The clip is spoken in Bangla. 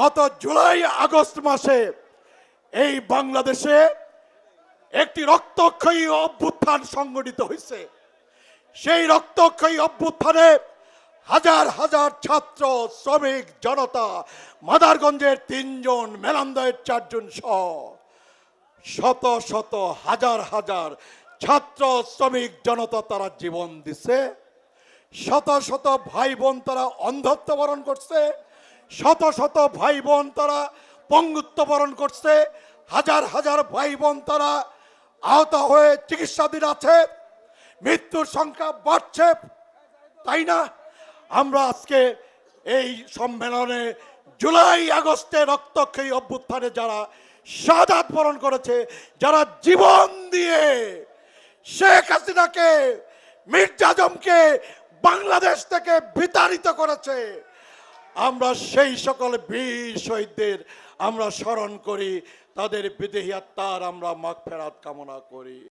গত জুলাই, আগস্ট মাসে এই বাংলাদেশে একটি রক্তক্ষয়ী অভ্যুত্থান সংগঠিত হয়েছে। সেই রক্তক্ষয়ী অভ্যুত্থানে হাজার হাজার ছাত্র, শ্রমিক, জনতা, মাদারগঞ্জের তিনজন, মেলান্দয়ের চারজন সহ শত শত, হাজার হাজার ছাত্র, শ্রমিক, জনতা তারা জীবন দিছে। শত শত ভাই বোন তারা অন্ধত্ব বরণ করছে। শত শত ভাই বোন তারা পঙ্গুত্ব বরণ করছে। হাজার হাজার ভাই বোন তারা আহত হয়ে চিকিৎসাধীন আছে। মৃত্যুর সংখ্যা বাড়ছে। তাই না? আমরা আজকে এই সম্মেলনে জুলাই আগস্টে রক্তক্ষয়ী অভ্যুত্থানে যারা সাদাত বরণ করেছে, যারা জীবন দিয়ে শেখ হাসিনাকে, মির্জা আজমকে বাংলাদেশ থেকে বিতাড়িত করেছে আমরা সেই সকল বীর শহীদদের আমরা স্মরণ করি, তাদের বিদেহী আত্মার আমরা মাগ ফেরাত কামনা করি।